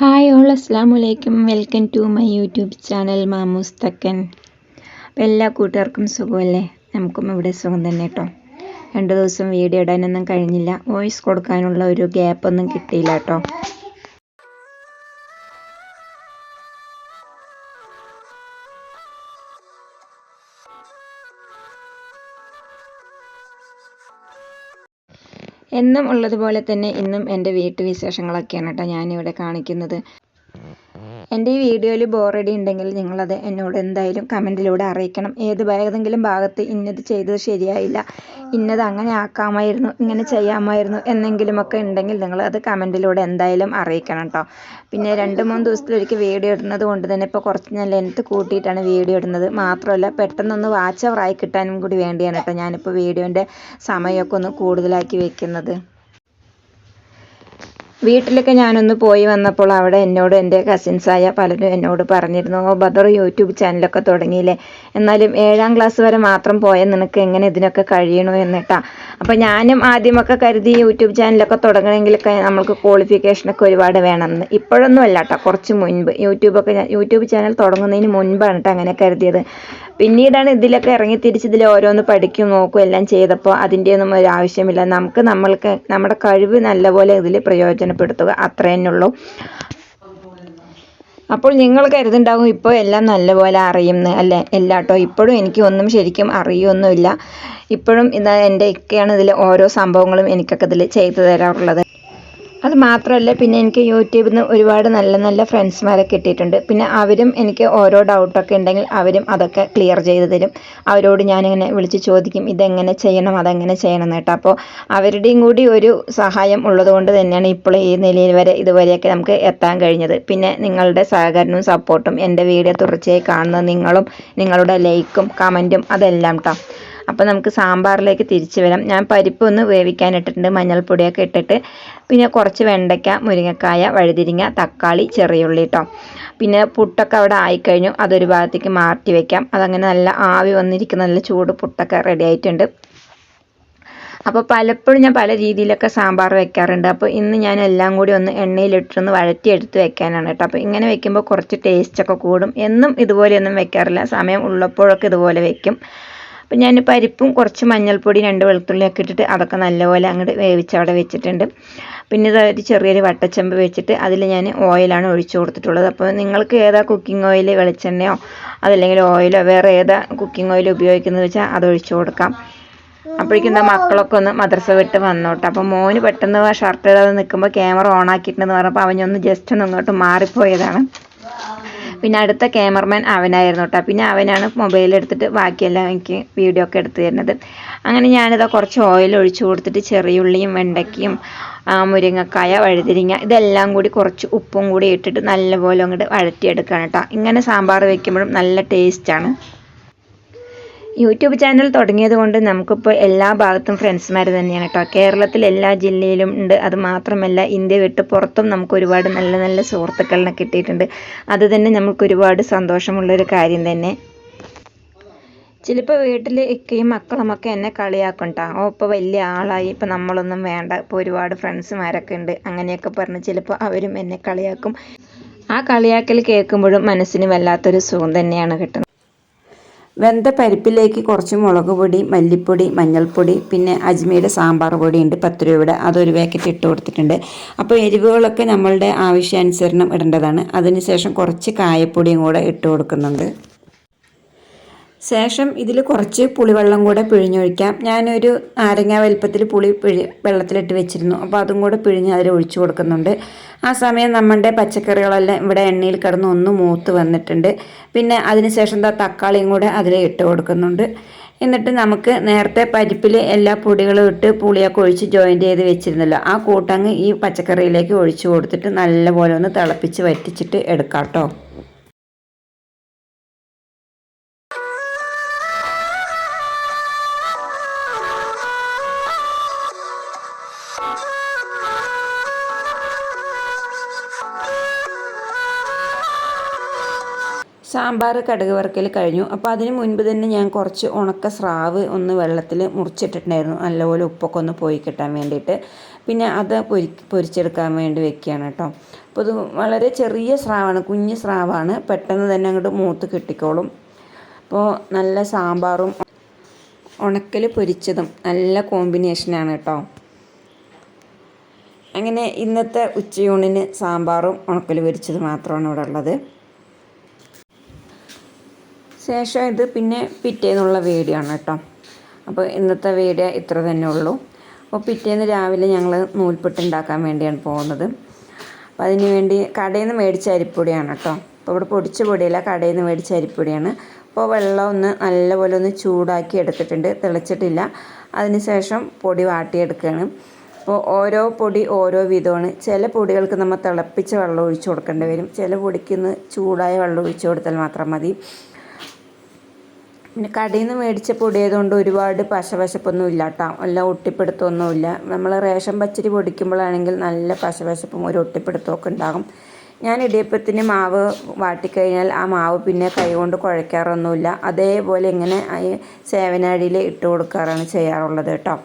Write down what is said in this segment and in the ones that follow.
Hi all അസ്സാം വലൈക്കും welcome to my YouTube channel Mamoos Thakkan അപ്പോൾ എല്ലാ കൂട്ടുകാർക്കും സുഖമല്ലേ? നമുക്കും ഇവിടെ സുഖം തന്നെ കേട്ടോ. രണ്ട് ദിവസം വീഡിയോ ഇടാനൊന്നും കഴിഞ്ഞില്ല. വോയിസ് കൊടുക്കാനുള്ള ഒരു ഗ്യാപ്പൊന്നും കിട്ടിയില്ല കേട്ടോ. എന്നും ഉള്ളതുപോലെ തന്നെ ഇന്നും എന്റെ വീട്ടുവിശേഷങ്ങളൊക്കെയാണ് കേട്ടോ ഞാനിവിടെ കാണിക്കുന്നത്. എന്റെ ഈ വീഡിയോയിൽ ബോറടി ഉണ്ടെങ്കിൽ നിങ്ങളത് എന്നോട് എന്തായാലും കമന്റിലൂടെ അറിയിക്കണം. ഏത് ഏതെങ്കിലും ഭാഗത്ത് ഇന്നത് ചെയ്തത് ശരിയായില്ല. ഇന്നത് അങ്ങനെ ആക്കാമായിരുന്നു ഇങ്ങനെ ചെയ്യാമായിരുന്നു എന്നെങ്കിലുമൊക്കെ ഉണ്ടെങ്കിൽ നിങ്ങൾ അത് കമന്റിലൂടെ എന്തായാലും അറിയിക്കണം കേട്ടോ പിന്നെ രണ്ട് മൂന്ന് ദിവസത്തിലൊരിക്കൽ വീഡിയോ ഇടുന്നത് കൊണ്ട് തന്നെ ഇപ്പോൾ കുറച്ച് ഞാൻ ലെങ്ത്ത് കൂട്ടിയിട്ടാണ് വീഡിയോ ഇടുന്നത്. മാത്രമല്ല പെട്ടെന്നൊന്ന് വാച്ച് അവറായി കിട്ടാനും കൂടി വേണ്ടിയാണ് കേട്ടോ ഞാനിപ്പോൾ വീഡിയോന്റെ സമയമൊക്കെ ഒന്ന് കൂടുതലാക്കി വെക്കുന്നത്. വീട്ടിലൊക്കെ ഞാനൊന്ന് പോയി വന്നപ്പോൾ അവിടെ എന്നോട് എന്റെ കസിൻസായ പലരും എന്നോട് പറഞ്ഞിരുന്നു ഓ ബദർ യൂട്യൂബ് ചാനലൊക്കെ തുടങ്ങിയില്ലേ? എന്നാലും ഏഴാം ക്ലാസ് വരെ മാത്രം പോയ നിനക്ക് എങ്ങനെ ഇതിനൊക്കെ കഴിയണോ എന്നിട്ടാ? അപ്പം ഞാനും ആദ്യമൊക്കെ കരുതി യൂട്യൂബ് ചാനലൊക്കെ തുടങ്ങണമെങ്കിലൊക്കെ നമ്മൾക്ക് ക്വാളിഫിക്കേഷനൊക്കെ ഒരുപാട് വേണമെന്ന് ഇപ്പോഴൊന്നും അല്ല കേട്ടോ കുറച്ച് മുൻപ്. യൂട്യൂബൊക്കെ യൂട്യൂബ് ചാനൽ തുടങ്ങുന്നതിന് മുൻപാണ് കേട്ടോ അങ്ങനെ കരുതിയത്. പിന്നീടാണ് ഇതിലൊക്കെ ഇറങ്ങി തിരിച്ച് ഇതിൽ ഓരോന്ന് പഠിക്കും നോക്കും എല്ലാം ചെയ്തപ്പോൾ അതിന്റെയൊന്നും ഒരു ആവശ്യമില്ല. നമുക്ക് നമ്മൾക്ക് നമ്മുടെ കഴിവ് നല്ലപോലെ ഇതിൽ പ്രയോജനപ്പെടുത്തുക. അത്ര ഉള്ളൂ. അപ്പോൾ നിങ്ങൾ കരുതുണ്ടാകും ഇപ്പോൾ എല്ലാം നല്ലപോലെ അറിയുമെന്ന് അല്ലേ? എല്ലാട്ടോ. ഇപ്പോഴും എനിക്ക് ഒന്നും ശരിക്കും അറിയൊന്നുമില്ല. ഇപ്പോഴും ഇതാ എന്റെ ഇക്കയാണ് ഇതിൽ ഓരോ സംഭവങ്ങളും എനിക്കൊക്കെ ഇതിൽ ചെയ്തു തരാറുള്ളത്. അത് മാത്രമല്ല പിന്നെ എനിക്ക് യൂട്യൂബിൽ നിന്ന് ഒരുപാട് നല്ല നല്ല ഫ്രണ്ട്സ്മാരെ കിട്ടിയിട്ടുണ്ട്. പിന്നെ അവരും എനിക്ക് ഓരോ ഡൗട്ടൊക്കെ ഉണ്ടെങ്കിൽ അവരും അതൊക്കെ ക്ലിയർ ചെയ്ത് തരും. അവരോട് ഞാനിങ്ങനെ വിളിച്ച് ചോദിക്കും ഇതെങ്ങനെ ചെയ്യണം? അതെങ്ങനെ ചെയ്യണം? എന്ന് കേട്ടോ അപ്പോൾ അവരുടെയും കൂടി ഒരു സഹായം ഉള്ളതുകൊണ്ട് തന്നെയാണ് ഇപ്പോൾ ഈ നിലയിൽ വരെ ഇതുവരെയൊക്കെ നമുക്ക് എത്താൻ കഴിഞ്ഞത്. പിന്നെ നിങ്ങളുടെ സഹകരണവും സപ്പോർട്ടും എന്റെ വീഡിയോ തുടർച്ചയായി കാണുന്ന നിങ്ങളും നിങ്ങളുടെ ലൈക്കും കമന്റും അതെല്ലാം കേട്ടോ അപ്പോൾ നമുക്ക് സാമ്പാറിലേക്ക് തിരിച്ചു വരാം. ഞാൻ പരിപ്പ് ഒന്ന് വേവിക്കാൻ ഇട്ടിട്ടുണ്ട്. മഞ്ഞൾപ്പൊടിയൊക്കെ ഇട്ടിട്ട്. പിന്നെ കുറച്ച് വെണ്ടയ്ക്ക മുരിങ്ങക്കായ വഴുതിരിങ്ങ തക്കാളി ചെറിയുള്ളി കേട്ടോ പിന്നെ പുട്ടൊക്കെ അവിടെ ആയിക്കഴിഞ്ഞു. അതൊരു ഭാഗത്തേക്ക് മാറ്റി വയ്ക്കാം അതങ്ങനെ നല്ല ആവി വന്നിരിക്കുന്ന നല്ല ചൂട് പുട്ടൊക്കെ റെഡി ആയിട്ടുണ്ട്. അപ്പോൾ പലപ്പോഴും ഞാൻ പല രീതിയിലൊക്കെ സാമ്പാർ വെക്കാറുണ്ട്. അപ്പോൾ ഇന്ന് ഞാൻ എല്ലാം കൂടി ഒന്ന് എണ്ണയിലിട്ടൊന്ന് വഴറ്റിയെടുത്ത് വെക്കാനാണ് കേട്ടോ അപ്പോൾ ഇങ്ങനെ വെക്കുമ്പോൾ കുറച്ച് ടേസ്റ്റൊക്കെ കൂടും. എന്നും ഇതുപോലെയൊന്നും വെക്കാറില്ല. സമയം ഉള്ളപ്പോഴൊക്കെ ഇതുപോലെ വെക്കും. അപ്പം ഞാൻ പരിപ്പും കുറച്ച് മഞ്ഞൾപ്പൊടി രണ്ട് വെളുത്തുള്ളിയൊക്കെ ഇട്ടിട്ട് അതൊക്കെ നല്ലപോലെ അങ്ങോട്ട് വേവിച്ച് അവിടെ വെച്ചിട്ടുണ്ട്. പിന്നെ ഇതൊരു ചെറിയൊരു വട്ടച്ചെമ്പ് വെച്ചിട്ട് അതിൽ ഞാൻ ഓയിലാണ് ഒഴിച്ചു കൊടുത്തിട്ടുള്ളത്. അപ്പോൾ നിങ്ങൾക്ക് ഏതാ കുക്കിംഗ് ഓയിൽ വെളിച്ചെണ്ണയോ അതല്ലെങ്കിൽ ഓയിലോ വേറെ ഏതാ കുക്കിംഗ് ഓയിൽ ഉപയോഗിക്കുന്നത് വെച്ചാൽ അത് ഒഴിച്ചു കൊടുക്കാം. അപ്പോഴേക്കും എന്താ മക്കളൊക്കെ ഒന്ന് മദ്രസ വിട്ട് വന്നോട്ടെ. അപ്പോൾ മോന് പെട്ടെന്ന് ഷർട്ട് ഇടാതെ നിൽക്കുമ്പോൾ ക്യാമറ ഓൺ ആക്കിയിട്ടുണ്ടെന്ന് പറഞ്ഞപ്പോൾ അവനൊന്ന് ജസ്റ്റ് ഒന്ന് ഇങ്ങോട്ട് മാറിപ്പോയതാണ്. പിന്നെ അടുത്ത ക്യാമറമാൻ അവനായിരുന്നു കേട്ടോ പിന്നെ അവനാണ് മൊബൈൽ എടുത്തിട്ട് ബാക്കിയെല്ലാം എനിക്ക് വീഡിയോ ഒക്കെ എടുത്തു തരുന്നത്. അങ്ങനെ ഞാനിതാ കുറച്ച് ഓയിൽ ഒഴിച്ചു കൊടുത്തിട്ട് ചെറിയുള്ളിയും വെണ്ടയ്ക്കയും മുരിങ്ങക്കായ വഴുതിരിങ്ങ ഇതെല്ലാം കൂടി കുറച്ച് ഉപ്പും കൂടി ഇട്ടിട്ട് നല്ലപോലെ അങ്ങോട്ട് വഴറ്റിയെടുക്കണം കേട്ടോ ഇങ്ങനെ സാമ്പാർ വെക്കുമ്പോഴും നല്ല ടേസ്റ്റാണ് യൂട്യൂബ് ചാനൽ തുടങ്ങിയത് കൊണ്ട് നമുക്കിപ്പോൾ എല്ലാ ഭാഗത്തും ഫ്രണ്ട്സ്മാർ തന്നെയാണ് കേട്ടോ. കേരളത്തിൽ എല്ലാ ജില്ലയിലും ഉണ്ട്. അത് മാത്രമല്ല ഇന്ത്യ വിട്ട് പുറത്തും നമുക്ക് ഒരുപാട് നല്ല നല്ല സുഹൃത്തുക്കളിനെ കിട്ടിയിട്ടുണ്ട്. അത് തന്നെ നമുക്ക് ഒരുപാട് സന്തോഷമുള്ളൊരു കാര്യം തന്നെ. ചിലപ്പോൾ വീട്ടിൽ ഇക്കയും മക്കളുമൊക്കെ എന്നെ കളിയാക്കും കേട്ടോ ഓ ഇപ്പോൾ വലിയ ആളായി. ഇപ്പോൾ നമ്മളൊന്നും വേണ്ട. ഇപ്പോൾ ഒരുപാട് ഫ്രണ്ട്സുമാരൊക്കെ ഉണ്ട്. അങ്ങനെയൊക്കെ പറഞ്ഞ് ചിലപ്പോൾ അവരും എന്നെ കളിയാക്കും. ആ കളിയാക്കൽ കേൾക്കുമ്പോഴും മനസ്സിന് വല്ലാത്തൊരു സുഖം തന്നെയാണ് കിട്ടുന്നത്. വെന്ത പരിപ്പിലേക്ക് കുറച്ച് മുളക് പൊടി മല്ലിപ്പൊടി മഞ്ഞൾപ്പൊടി പിന്നെ അജ്മയുടെ സാമ്പാർ പൊടി ഉണ്ട് പത്ത് രൂപയുടെ അതൊരു പാക്കറ്റ് ഇട്ട് കൊടുത്തിട്ടുണ്ട്. അപ്പോൾ എരിവുകളൊക്കെ നമ്മളുടെ ആവശ്യാനുസരണം ഇടേണ്ടതാണ്. അതിനുശേഷം കുറച്ച് കായപ്പൊടിയും കൂടെ ഇട്ട് കൊടുക്കുന്നുണ്ട്. ശേഷം ഇതിൽ കുറച്ച് പുളിവെള്ളം കൂടെ പിഴിഞ്ഞൊഴിക്കാം. ഞാനൊരു നാരങ്ങ വലുപ്പത്തിൽ പുളി പിഴി വെള്ളത്തിലിട്ട് വെച്ചിരുന്നു. അപ്പോൾ അതും കൂടെ പിഴിഞ്ഞ് അതിൽ ഒഴിച്ചു കൊടുക്കുന്നുണ്ട്. ആ സമയം നമ്മുടെ പച്ചക്കറികളെല്ലാം ഇവിടെ എണ്ണയിൽ കിടന്ന് ഒന്ന് മൂത്ത് വന്നിട്ടുണ്ട്. പിന്നെ അതിനുശേഷം തക്കാളിയും കൂടെ അതിൽ ഇട്ട് കൊടുക്കുന്നുണ്ട്. എന്നിട്ട് നമുക്ക് നേരത്തെ പരിപ്പിൽ എല്ലാ പൊടികളും ഇട്ട് പുളിയൊക്കെ ഒഴിച്ച് ജോയിന്റ് ചെയ്ത് വെച്ചിരുന്നല്ലോ. ആ കൂട്ടങ്ങ് ഈ പച്ചക്കറിയിലേക്ക് ഒഴിച്ചു കൊടുത്തിട്ട് നല്ലപോലെ ഒന്ന് തിളപ്പിച്ച് വറ്റിച്ചിട്ട് എടുക്കാം കേട്ടോ. സാമ്പാർ കടുക് വറക്കൽ കഴിഞ്ഞു. അപ്പോൾ അതിന് മുൻപ് തന്നെ ഞാൻ കുറച്ച് ഉണക്ക സ്രാവ് ഒന്ന് വെള്ളത്തിൽ മുറിച്ചിട്ടിട്ടുണ്ടായിരുന്നു. നല്ലപോലെ ഉപ്പൊക്കെ ഒന്ന് പോയി കിട്ടാൻ വേണ്ടിയിട്ട്. പിന്നെ അത് പൊരി പൊരിച്ചെടുക്കാൻ വേണ്ടി വെക്കുകയാണ് കേട്ടോ. അപ്പോൾ ഇത് വളരെ ചെറിയ സ്രാവാണ് കുഞ്ഞ് സ്രാവാണ്. പെട്ടെന്ന് തന്നെ അങ്ങോട്ട് മൂത്ത് കിട്ടിക്കോളും. അപ്പോൾ നല്ല സാമ്പാറും ഉണക്കൽ പൊരിച്ചതും നല്ല കോമ്പിനേഷനാണ് കേട്ടോ. അങ്ങനെ ഇന്നത്തെ ഉച്ചയൂണിന് സാമ്പാറും ഉണക്കൽ പൊരിച്ചത് മാത്രമാണ് ഇവിടെ ഉള്ളത്. ശേഷം ഇത് പിന്നെ പിറ്റേന്നുള്ള വീഡിയോ ആണ് കേട്ടോ. അപ്പോൾ ഇന്നത്തെ വീഡിയോ ഇത്ര തന്നെ ഉള്ളൂ. അപ്പോൾ പിറ്റേന്ന് രാവിലെ ഞങ്ങൾ നൂൽപുട്ട് ഉണ്ടാക്കാൻ വേണ്ടിയാണ് പോകുന്നത്. അപ്പോൾ അതിന് വേണ്ടി കടയിൽ നിന്ന് മേടിച്ച അരിപ്പൊടിയാണ് കേട്ടോ. അപ്പോൾ ഇവിടെ പൊടിച്ച പൊടിയല്ല കടയിൽ നിന്ന് മേടിച്ച അരിപ്പൊടിയാണ്. അപ്പോൾ വെള്ളം ഒന്ന് നല്ലപോലെ ഒന്ന് ചൂടാക്കി എടുത്തിട്ടുണ്ട് തിളച്ചിട്ടില്ല. അതിനുശേഷം പൊടി വാട്ടിയെടുക്കുകയാണ്. അപ്പോൾ ഓരോ പൊടി ഓരോ വിധമാണ്. ചില പൊടികൾക്ക് നമ്മൾ തിളപ്പിച്ച വെള്ളം ഒഴിച്ചു കൊടുക്കേണ്ടി വരും. ചില പൊടിക്ക് ഒന്ന് ചൂടായ വെള്ളം ഒഴിച്ചു കൊടുത്താൽ മാത്രം മതി. പിന്നെ കടയിൽ നിന്ന് മേടിച്ച പൊടി ആയതുകൊണ്ട് ഒരുപാട് പശപശപ്പൊന്നും ഇല്ല കേട്ടോ. എല്ലാം ഒട്ടിപ്പിടുത്തമൊന്നുമില്ല. നമ്മൾ റേഷൻ പച്ചരി പൊടിക്കുമ്പോഴാണെങ്കിൽ നല്ല പശപശപ്പും ഒരു ഒട്ടിപ്പിടുത്തമൊക്കെ ഉണ്ടാകും. ഞാൻ ഇടിയപ്പത്തിന് മാവ് വാട്ടിക്കഴിഞ്ഞാൽ ആ മാവ് പിന്നെ കൈകൊണ്ട് കുഴയ്ക്കാറൊന്നുമില്ല. അതേപോലെ ഇങ്ങനെ ഈ സേവനാഴിയിൽ ഇട്ട് കൊടുക്കാറാണ് ചെയ്യാറുള്ളത് കേട്ടോ.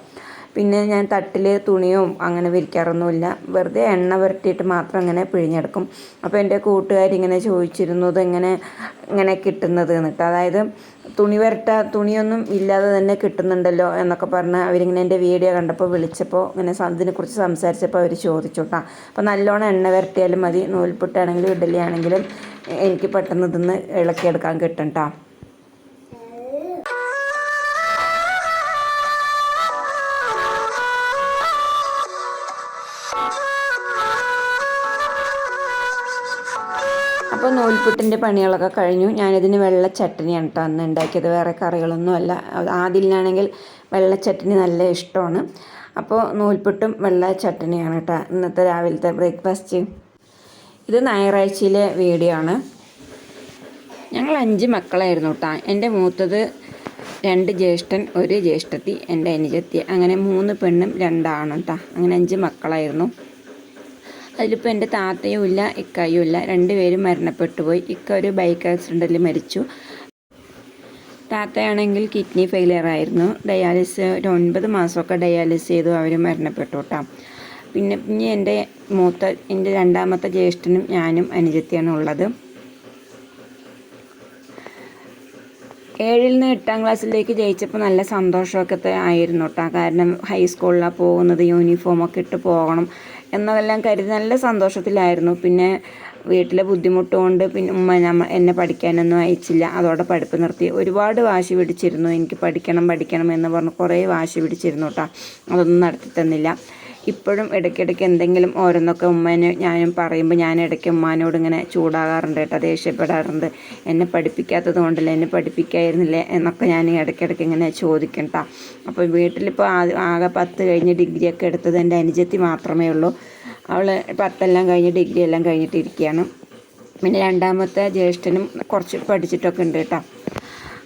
പിന്നെ ഞാൻ തട്ടിൽ തുണിയോ അങ്ങനെ വിരിക്കാറൊന്നുമില്ല. വെറുതെ എണ്ണ പുരട്ടിയിട്ട് മാത്രം അങ്ങനെ പിഴിഞ്ഞെടുക്കും. അപ്പോൾ എന്റെ കൂട്ടുകാരിങ്ങനെ ചോദിച്ചിരുന്നു എങ്ങനെ ഇങ്ങനെ കിട്ടുന്നത്? എന്നിട്ട്. അതായത് തുണി വരട്ട തുണിയൊന്നും ഇല്ലാതെ തന്നെ കിട്ടുന്നുണ്ടല്ലോ എന്നൊക്കെ പറഞ്ഞ് അവരിങ്ങനെ എന്റെ വീഡിയോ കണ്ടപ്പോൾ വിളിച്ചപ്പോൾ ഇങ്ങനെ ഇതിനെക്കുറിച്ച് സംസാരിച്ചപ്പോൾ അവർ ചോദിച്ചു കേട്ടോ അപ്പോൾ നല്ലോണം എണ്ണ വരട്ടിയാലും മതി. നൂൽപുട്ടാണെങ്കിലും ഇഡലി ആണെങ്കിലും എനിക്ക് പെട്ടെന്ന് ഇതൊന്ന് ഇളക്കിയെടുക്കാൻ കിട്ടും കേട്ടോ നൂൽപുട്ടിന്റെ പണികളൊക്കെ കഴിഞ്ഞു. ഞാനിതിന് വെള്ള ചട്നിയാണ് കേട്ടോ അന്ന് ഉണ്ടാക്കിയത്. വേറെ കറികളൊന്നുമല്ല ആദ്യനാണെങ്കിൽ വെള്ള ചട്നി നല്ല ഇഷ്ടമാണ്. അപ്പോൾ നൂൽപുട്ടും വെള്ള ചട്നിയാണ് കേട്ടോ ഇന്നത്തെ രാവിലത്തെ ബ്രേക്ക്ഫാസ്റ്റ്. ഇത് ഞായറാഴ്ചയിലെ വീഡിയോ ആണ്. ഞങ്ങൾ അഞ്ച് മക്കളായിരുന്നു കേട്ടോ എന്റെ മൂത്തത് രണ്ട് ജ്യേഷ്ഠൻ ഒരു ജ്യേഷ്ഠത്തി എന്റെ അനുജത്തി. അങ്ങനെ മൂന്ന് പെണ്ണും രണ്ടാണും കേട്ടോ അങ്ങനെ അഞ്ച് മക്കളായിരുന്നു. അതിലിപ്പോൾ എന്റെ താത്തയും ഇല്ല ഇക്കായും ഇല്ല. രണ്ടുപേരും മരണപ്പെട്ടു പോയി. ഇക്ക ഒരു ബൈക്ക് ആക്സിഡന്റിൽ മരിച്ചു. താത്തയാണെങ്കിൽ കിഡ്നി ഫെയിലിയർ ആയിരുന്നു. ഡയാലിസിസ് ഒരു ഒൻപത് മാസമൊക്കെ ഡയാലിസിസ് ചെയ്തു അവർ മരണപ്പെട്ടു കേട്ടോ. പിന്നെ പിന്നെ എന്റെ മൂത്ത എന്റെ രണ്ടാമത്തെ ജ്യേഷ്ഠനും ഞാനും അനുജത്തിയാണ് ഉള്ളത്. ഏഴിൽ നിന്ന് എട്ടാം ക്ലാസ്സിലേക്ക് ജയിച്ചപ്പോൾ നല്ല സന്തോഷമൊക്കെ ആയിരുന്നു കേട്ടോ. കാരണം ഹൈസ്കൂളിലാണ് പോകുന്നത് യൂണിഫോമൊക്കെ ഇട്ട് പോകണം. എന്നതെല്ലാം കരുതി നല്ല സന്തോഷത്തിലായിരുന്നു. പിന്നെ വീട്ടിലെ ബുദ്ധിമുട്ട് കൊണ്ട് പിന്നെ ഉമ്മ നമ്മ എന്നെ പഠിക്കാനൊന്നും അയച്ചില്ല. അതോടെ പഠിപ്പ് നിർത്തി. ഒരുപാട് വാശി പിടിച്ചിരുന്നു. എനിക്ക് പഠിക്കണം പഠിക്കണം എന്ന് പറഞ്ഞ് കുറേ വാശി പിടിച്ചിരുന്നു കേട്ടോ അതൊന്നും നടത്തി തന്നില്ല. ഇപ്പോഴും ഇടയ്ക്കിടയ്ക്ക് എന്തെങ്കിലും ഓരോന്നൊക്കെ ഉമ്മേനെ ഞാനും പറയുമ്പോൾ ഞാൻ ഇടയ്ക്ക് ഉമ്മാനോട് ഇങ്ങനെ ചൂടാകാറുണ്ട് കേട്ടോ ദേഷ്യപ്പെടാറുണ്ട്. എന്നെ പഠിപ്പിക്കാത്തത് കൊണ്ടല്ലേ എന്നെ പഠിപ്പിക്കായിരുന്നില്ലേ എന്നൊക്കെ ഞാൻ ഇടയ്ക്കിടയ്ക്ക് ഇങ്ങനെ ചോദിക്കും കേട്ടോ അപ്പോൾ വീട്ടിലിപ്പോൾ ആകെ പത്ത് കഴിഞ്ഞ് ഡിഗ്രിയൊക്കെ എടുത്തത് എന്റെ അനുജത്തി മാത്രമേ ഉള്ളൂ. അവൾ പത്തെല്ലാം കഴിഞ്ഞ് ഡിഗ്രി എല്ലാം കഴിഞ്ഞിട്ടിരിക്കുകയാണ് പിന്നെ രണ്ടാമത്തെ ജ്യേഷ്ഠനും കുറച്ച് പഠിച്ചിട്ടൊക്കെ ഉണ്ട് കേട്ടോ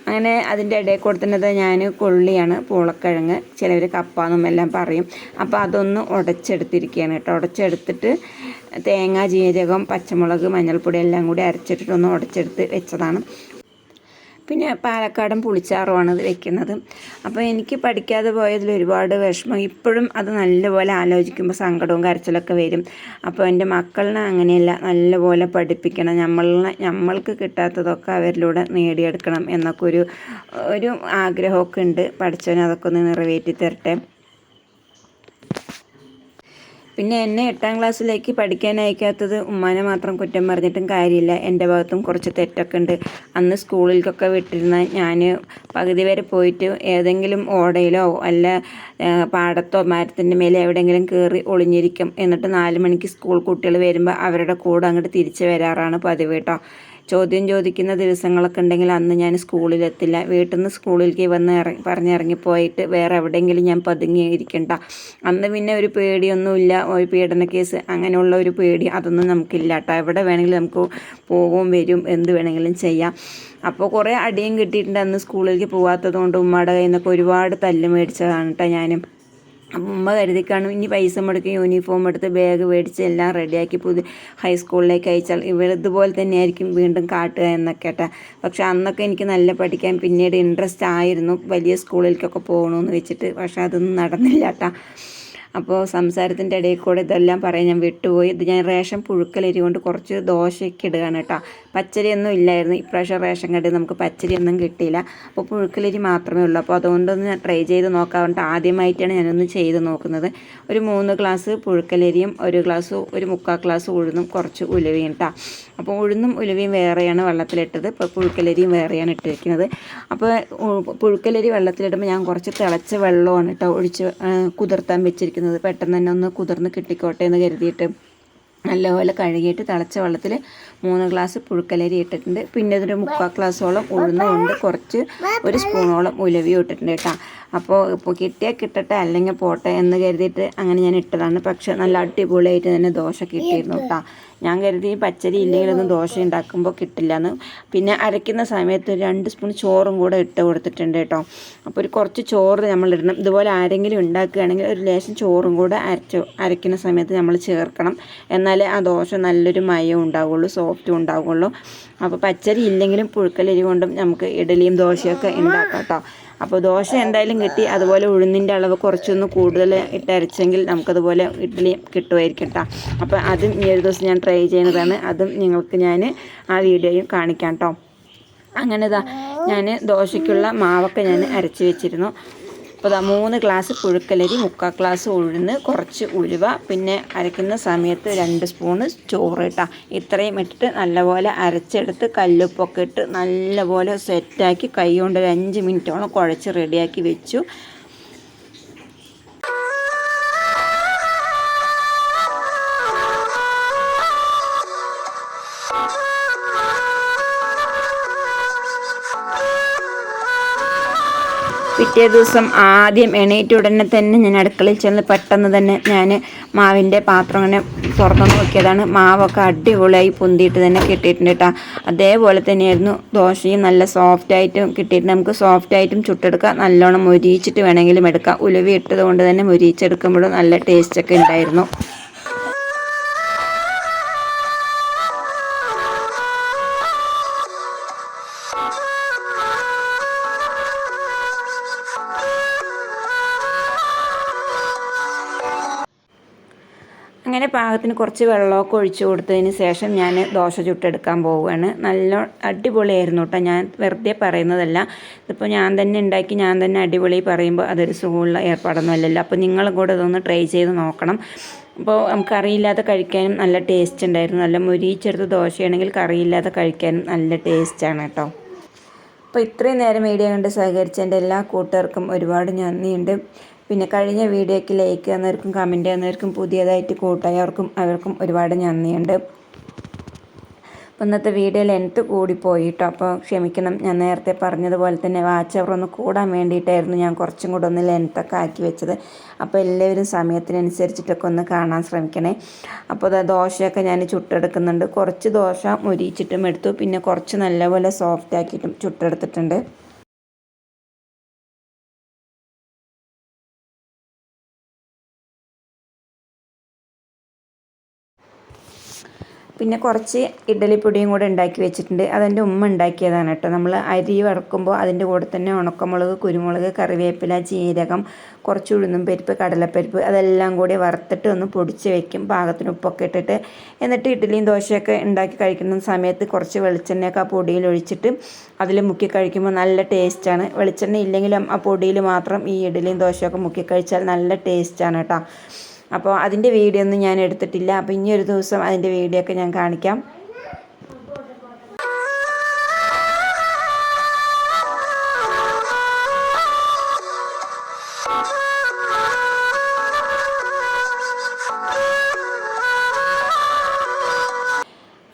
അങ്ങനെ അതിന്റെ ഇടയിൽ കൊടുക്കുന്നത് ഞാൻ കൊള്ളിയാണ് പൂളക്കിഴങ്ങ് ചിലവർ കപ്പാന്നും എല്ലാം പറയും. അപ്പോൾ അതൊന്ന് ഉടച്ചെടുത്തിരിക്കുകയാണ് കേട്ടോ. ഉടച്ചെടുത്തിട്ട് തേങ്ങ ജീരകം പച്ചമുളക് മഞ്ഞൾപ്പൊടി എല്ലാം കൂടി അരച്ചിട്ടിട്ടൊന്ന് ഉടച്ചെടുത്ത് വെച്ചതാണ്. പിന്നെ പാലക്കാടൻ പുളിച്ചാറുമാണ് ഇത് വെക്കുന്നത്. അപ്പോൾ എനിക്ക് പഠിക്കാതെ പോയതിൽ ഒരുപാട് വിഷമം. ഇപ്പോഴും അത് നല്ലപോലെ ആലോചിക്കുമ്പോൾ സങ്കടവും കരച്ചിലൊക്കെ വരും. അപ്പോൾ എന്റെ മക്കളിനെ അങ്ങനെയല്ല നല്ലപോലെ പഠിപ്പിക്കണം. നമ്മളെ നമ്മൾക്ക് കിട്ടാത്തതൊക്കെ അവരിലൂടെ നേടിയെടുക്കണം എന്നൊക്കെ ഒരു ഒരു ആഗ്രഹമൊക്കെ ഉണ്ട്. പഠിച്ചവനെ അതൊക്കെ ഒന്ന് നിറവേറ്റി തരട്ടെ പിന്നെ എന്നെ എട്ടാം ക്ലാസ്സിലേക്ക് പഠിക്കാൻ അയക്കാത്തത് ഉമ്മാനെ മാത്രം കുറ്റം പറഞ്ഞിട്ടും കാര്യമില്ല. എന്റെ ഭാഗത്തും കുറച്ച് തെറ്റൊക്കെ ഉണ്ട്. അന്ന് സ്കൂളിലേക്കൊക്കെ വിട്ടിരുന്ന ഞാൻ പകുതി വരെ പോയിട്ട് ഏതെങ്കിലും ഓടയിലോ അല്ല പാടത്തോ മരത്തിന്റെ മേലെ എവിടെയെങ്കിലും കയറി ഒളിഞ്ഞിരിക്കും. എന്നിട്ട് നാല് മണിക്ക് സ്കൂൾ കുട്ടികൾ വരുമ്പോൾ അവരുടെ കൂടെ അങ്ങോട്ട് തിരിച്ച് വരാറാണ് പതിവ് കേട്ടോ. ചോദ്യം ചോദിക്കുന്ന ദിവസങ്ങളൊക്കെ ഉണ്ടെങ്കിൽ അന്ന് ഞാൻ സ്കൂളിലെത്തില്ല വീട്ടിൽ നിന്ന് സ്കൂളിലേക്ക് വന്ന് ഇറങ്ങി പറഞ്ഞിറങ്ങിപ്പോയിട്ട് വേറെ എവിടെയെങ്കിലും ഞാൻ പതുങ്ങി ഇരിക്കണ്ട. അന്ന് പിന്നെ ഒരു പേടിയൊന്നുമില്ല. ഒരു പീഡന കേസ് അങ്ങനെയുള്ള ഒരു പേടി അതൊന്നും നമുക്കില്ല കേട്ടോ. എവിടെ വേണമെങ്കിലും നമുക്ക് പോകും വരും എന്ത് വേണമെങ്കിലും ചെയ്യാം. അപ്പോൾ കുറേ അടിയും കിട്ടിയിട്ടുണ്ട് അന്ന് സ്കൂളിലേക്ക് പോകാത്തത് കൊണ്ട് ഉമ്മയുടെ കയ്യിൽ നിന്നൊക്കെ ഒരുപാട് തല്ല് മേടിച്ചതാണ് കേട്ടോ ഞാനും. അപ്പം ഉമ്മ കരുതി കാണും ഇനി പൈസ മുടക്കി യൂണിഫോം എടുത്ത് ബാഗ് മേടിച്ച് എല്ലാം റെഡിയാക്കി പുതിയ ഹൈസ്കൂളിലേക്ക് അയച്ചാൽ ഇവൾ ഇതുപോലെ തന്നെയായിരിക്കും വീണ്ടും കാട്ടുക എന്നൊക്കെ കേട്ടാ. പക്ഷെ അന്നൊക്കെ എനിക്ക് നല്ല പഠിക്കാൻ പിന്നീട് ഇൻട്രസ്റ്റ് ആയിരുന്നു വലിയ സ്കൂളിലേക്കൊക്കെ പോകണമെന്ന് വെച്ചിട്ട്. പക്ഷെ അതൊന്നും നടന്നില്ല കേട്ടോ. അപ്പോൾ സംസാരത്തിന്റെ ഇടയിൽ കൂടെ ഇതെല്ലാം പറയാൻ ഞാൻ വിട്ടുപോയി. ഇത് ഞാൻ റേഷൻ പുഴുക്കലരി കൊണ്ട് കുറച്ച് ദോശയ്ക്ക് ഇടുകയാണ് കേട്ടോ. പച്ചരിയൊന്നും ഇല്ലായിരുന്നു. ഇപ്രാവശ്യം റേഷൻ കടയിൽ നമുക്ക് പച്ചരിയൊന്നും കിട്ടിയില്ല. അപ്പോൾ പുഴുക്കലരി മാത്രമേ ഉള്ളൂ. അപ്പോൾ അതുകൊണ്ടൊന്ന് ഞാൻ ട്രൈ ചെയ്ത് നോക്കാൻ വേണ്ടിയിട്ട് ആദ്യമായിട്ടാണ് ഞാനൊന്ന് ചെയ്ത് നോക്കുന്നത്. ഒരു മൂന്ന് ഗ്ലാസ് പുഴുക്കലരിയും ഒരു ഗ്ലാസ് ഒരു മുക്കാൽ ഗ്ലാസ് ഉഴുന്നും കുറച്ച് ഉലുവയും കേട്ടോ അപ്പോൾ ഉഴുന്നും ഉലുവയും വേറെയാണ് വെള്ളത്തിലിട്ടത്. ഇപ്പോൾ പുഴുക്കലരിയും വേറെയാണ് ഇട്ട് വയ്ക്കുന്നത് അപ്പോൾ പുഴുക്കലരി വെള്ളത്തിലിടുമ്പോൾ ഞാൻ കുറച്ച് തിളച്ച വെള്ളമാണ് കേട്ടോ ഒഴിച്ച് കുതിർത്താൻ വെച്ചിരിക്കുന്നത്. പെട്ടെന്ന് തന്നെ ഒന്ന് കുതിർന്ന് കിട്ടിക്കോട്ടെ എന്ന് കരുതിയിട്ട് നല്ലപോലെ കഴുകിയിട്ട് തിളച്ച വെള്ളത്തിൽ മൂന്ന് ഗ്ലാസ് പുഴുക്കലരി ഇട്ടിട്ടുണ്ട്. പിന്നെ ഇതൊരു മുക്കാൽ ഗ്ലാസ്സോളം ഉഴുന്നുകൊണ്ട് കുറച്ച് ഒരു സ്പൂണോളം ഉലവിയും ഇട്ടിട്ടുണ്ട് കേട്ടോ. അപ്പോൾ ഇപ്പോൾ കിട്ടിയാൽ കിട്ടട്ടെ അല്ലെങ്കിൽ പോട്ടെ എന്ന് കരുതിയിട്ട് അങ്ങനെ ഞാൻ ഇട്ടതാണ്. പക്ഷേ നല്ല അടിപൊളിയായിട്ട് തന്നെ ദോശ കിട്ടിയിരുന്നു കേട്ടോ. ഞാൻ കരുതി പച്ചരി ഇല്ലെങ്കിലൊന്നും ദോശ ഉണ്ടാക്കുമ്പോൾ കിട്ടില്ല എന്ന് പിന്നെ അരയ്ക്കുന്ന സമയത്ത് രണ്ട് സ്പൂൺ ചോറും കൂടെ ഇട്ട് കൊടുത്തിട്ടുണ്ട് കേട്ടോ. അപ്പോൾ ഒരു കുറച്ച് ചോറ് നമ്മൾ ഇടണം. ഇതുപോലെ ആരെങ്കിലും ഉണ്ടാക്കുകയാണെങ്കിൽ ഒരു ലേശം ചോറും കൂടെ അരച്ച് അരയ്ക്കുന്ന സമയത്ത് നമ്മൾ ചേർക്കണം. എന്നാലേ ആ ദോശ നല്ലൊരു മയം ഉണ്ടാവുള്ളൂ സോഫ്റ്റും ഉണ്ടാവുള്ളൂ. അപ്പോൾ പച്ചരി ഇല്ലെങ്കിലും പുഴുക്കലരി കൊണ്ടും നമുക്ക് ഇഡലിയും ദോശയൊക്കെ ഉണ്ടാക്കാം കേട്ടോ. അപ്പോൾ ദോശ എന്തായാലും കിട്ടി. അതുപോലെ ഉഴുന്നിന്റെ അളവ് കുറച്ചൊന്ന് കൂടുതൽ ഇട്ടരച്ചെങ്കിൽ നമുക്കതുപോലെ ഇഡ്ഡലി കിട്ടുമായിരിക്കും കേട്ടോ അപ്പോൾ അതും ഈ ഒരു ദിവസം ഞാൻ ട്രൈ ചെയ്യുന്നതാണ്. അതും നിങ്ങൾക്ക് ഞാൻ ആ വീഡിയോയും കാണിക്കാം കേട്ടോ അങ്ങനെ ഇതാ ഞാൻ ദോശയ്ക്കുള്ള മാവൊക്കെ ഞാൻ അരച്ച് വെച്ചിരുന്നു. അപ്പോൾ ദാ മൂന്ന് ഗ്ലാസ് പുഴുക്കലരി മുക്കാൽ ഗ്ലാസ് ഉഴുന്ന് കുറച്ച് ഉലുവ പിന്നെ അരയ്ക്കുന്ന സമയത്ത് രണ്ട് സ്പൂണ് ചോറ് ഇട്ടാ. ഇത്രയും ഇട്ടിട്ട് നല്ലപോലെ അരച്ചെടുത്ത് കല്ലുപ്പൊക്കെ ഇട്ട് നല്ലപോലെ സെറ്റാക്കി കൈ കൊണ്ട് ഒരു അഞ്ച് മിനിറ്റോളം കുഴച്ച് റെഡിയാക്കി വെച്ചു. പിറ്റേ ദിവസം ആദ്യം എണീറ്റ ഉടനെ തന്നെ ഞാൻ അടുക്കളയിൽ ചെന്ന് പെട്ടെന്ന് തന്നെ ഞാൻ മാവിന്റെ പാത്രം അങ്ങനെ തുറന്നു നോക്കിയതാണ്. മാവൊക്കെ അടിപൊളിയായി പൊന്തിയിട്ട് തന്നെ കിട്ടിയിട്ടുണ്ട് കേട്ടോ അതേപോലെ തന്നെയായിരുന്നു ദോശയും നല്ല സോഫ്റ്റായിട്ടും കിട്ടിയിട്ട് നമുക്ക് സോഫ്റ്റായിട്ടും ചുട്ടെടുക്കാം നല്ലോണം മൊരിയിച്ചിട്ട് വേണമെങ്കിലും എടുക്കാം. ഉലുവി ഇട്ടത് കൊണ്ട് തന്നെ മൊരിയിച്ചെടുക്കുമ്പോഴും നല്ല ടേസ്റ്റൊക്കെ ഉണ്ടായിരുന്നു. പാകത്തിന് കുറച്ച് വെള്ളമൊക്കെ ഒഴിച്ചു കൊടുത്തതിന് ശേഷം ഞാൻ ദോശ ചുട്ടെടുക്കാൻ പോവുകയാണ്. നല്ല അടിപൊളിയായിരുന്നു കേട്ടോ. ഞാൻ വെറുതെ പറയുന്നതല്ല. ഇതിപ്പോൾ ഞാൻ തന്നെ ഉണ്ടാക്കി ഞാൻ തന്നെ അടിപൊളി പറയുമ്പോൾ അതൊരു സുഖമുള്ള ഏർപ്പാടൊന്നും അല്ലല്ലോ. അപ്പോൾ നിങ്ങളും കൂടെ ഇതൊന്ന് ട്രൈ ചെയ്ത് നോക്കണം. അപ്പോൾ നമുക്ക് കറിയില്ലാതെ കഴിക്കാനും നല്ല ടേസ്റ്റ് ഉണ്ടായിരുന്നു. നല്ല മുരിയിച്ചെടുത്ത് ദോശയാണെങ്കിൽ കറിയില്ലാതെ കഴിക്കാനും നല്ല ടേസ്റ്റാണ് കേട്ടോ. അപ്പോൾ ഇത്രയും നേരം വീഡിയോ കണ്ട് സഹകരിച്ച എന്റെ എല്ലാ കൂട്ടുകാർക്കും ഒരുപാട് നന്ദിയുണ്ട്. പിന്നെ കഴിഞ്ഞ വീഡിയോയ്ക്ക് ലൈക്ക് തന്നവർക്കും കമന്റ് തന്നവർക്കും പുതിയതായിട്ട് കൂട്ടായവർക്കും അവർക്കും ഒരുപാട് നന്ദിയുണ്ട്. ഇന്നത്തെ വീഡിയോ ലെങ്ത്ത് കൂടിപ്പോയി കേട്ടോ അപ്പോൾ ക്ഷമിക്കണം ഞാൻ നേരത്തെ പറഞ്ഞതുപോലെ തന്നെ വാച്ച് അവർ ഒന്ന് കൂടാൻ വേണ്ടിയിട്ടായിരുന്നു ഞാൻ കുറച്ചും കൂടെ ഒന്ന് ലെങ്ത്തൊക്കെ ആക്കി വെച്ചത്. അപ്പോൾ എല്ലാവരും സമയത്തിനനുസരിച്ചിട്ടൊക്കെ ഒന്ന് കാണാൻ ശ്രമിക്കണേ. അപ്പോൾ ദോശയൊക്കെ ഞാൻ ചുട്ടെടുക്കുന്നുണ്ട്. കുറച്ച് ദോശ മുരിച്ചിട്ടും എടുത്തു. പിന്നെ കുറച്ച് നല്ലപോലെ സോഫ്റ്റ് ആക്കിയിട്ടും ചുട്ടെടുത്തിട്ടുണ്ട്. പിന്നെ കുറച്ച് ഇഡ്ഡലിപ്പൊടിയും കൂടെ ഉണ്ടാക്കി വെച്ചിട്ടുണ്ട്. അതെന്റെ ഉമ്മ ഉണ്ടാക്കിയതാണ് കേട്ടോ. നമ്മൾ അരി വറക്കുമ്പോൾ അതിന്റെ കൂടെ തന്നെ ഉണക്കമുളക് കുരുമുളക് കറിവേപ്പില ജീരകം കുറച്ച് ഉഴുന്നും പരിപ്പ് കടലപ്പരിപ്പ് അതെല്ലാം കൂടി വറുത്തിട്ട് ഒന്ന് പൊടിച്ച് വെക്കും. പാകത്തിന് ഉപ്പൊക്കെ ഇട്ടിട്ട് എന്നിട്ട് ഇഡ്ഡലിയും ദോശയൊക്കെ ഉണ്ടാക്കി കഴിക്കുന്ന സമയത്ത് കുറച്ച് വെളിച്ചെണ്ണയൊക്കെ ആ പൊടിയിൽ ഒഴിച്ചിട്ട് അതിൽ മുക്കി കഴിക്കുമ്പോൾ നല്ല ടേസ്റ്റാണ്. വെളിച്ചെണ്ണ ഇല്ലെങ്കിലും ആ പൊടിയിൽ മാത്രം ഈ ഇഡ്ഡലിയും ദോശയൊക്കെ മുക്കി കഴിച്ചാൽ നല്ല ടേസ്റ്റാണ് കേട്ടോ. അപ്പോൾ അതിന്റെ വീഡിയോ ഒന്നും ഞാൻ എടുത്തിട്ടില്ല. അപ്പോൾ ഇനി ഒരു ദിവസം അതിന്റെ വീഡിയോ ഒക്കെ ഞാൻ കാണിക്കാം.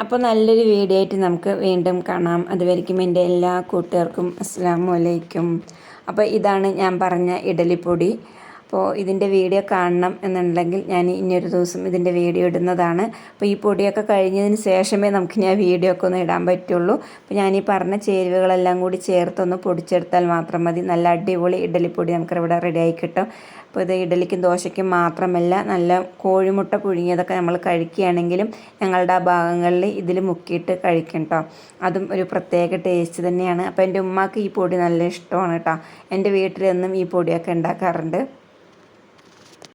അപ്പോൾ നല്ലൊരു വീഡിയോ ആയിട്ട് നമുക്ക് വീണ്ടും കാണാം. അതുവരെയ്ക്കും എന്റെ എല്ലാ കൂട്ടുകാർക്കും അസ്സാം വലൈക്കും അപ്പോൾ ഇതാണ് ഞാൻ പറഞ്ഞ ഇഡലിപ്പൊടി അപ്പോൾ ഇതിന്റെ വീഡിയോ കാണണം എന്നുണ്ടെങ്കിൽ ഞാൻ ഇനിയൊരു ദിവസം ഇതിന്റെ വീഡിയോ ഇടുന്നതാണ്. അപ്പോൾ ഈ പൊടിയൊക്കെ കഴിഞ്ഞതിന് ശേഷമേ നമുക്ക് ഞാൻ വീഡിയോ ഒക്കെ ഒന്ന് ഇടാൻ പറ്റുള്ളൂ. അപ്പോൾ ഞാൻ ഈ പറഞ്ഞ ചേരുവകളെല്ലാം കൂടി ചേർത്തൊന്ന് പൊടിച്ചെടുത്താൽ മാത്രം മതി. നല്ല അടിപൊളി ഇഡലിപ്പൊടി നമുക്ക് ഇവിടെ റെഡിയായി കിട്ടും. അപ്പോൾ ഇത് ഇഡലിക്കും ദോശയ്ക്കും മാത്രമല്ല നല്ല കോഴിമുട്ട പുഴുങ്ങിയതൊക്കെ നമ്മൾ കഴിക്കുകയാണെങ്കിലും ഞങ്ങളുടെ ആ ഭാഗങ്ങളിൽ ഇതിൽ മുക്കിയിട്ട് കഴിക്കും കേട്ടോ അതും ഒരു പ്രത്യേക ടേസ്റ്റ് തന്നെയാണ്. അപ്പോൾ എന്റെ ഉമ്മാക്ക് ഈ പൊടി നല്ല ഇഷ്ടമാണ് കേട്ടോ എന്റെ വീട്ടിലെന്നും ഈ പൊടിയൊക്കെ ഉണ്ടാക്കാറുണ്ട്.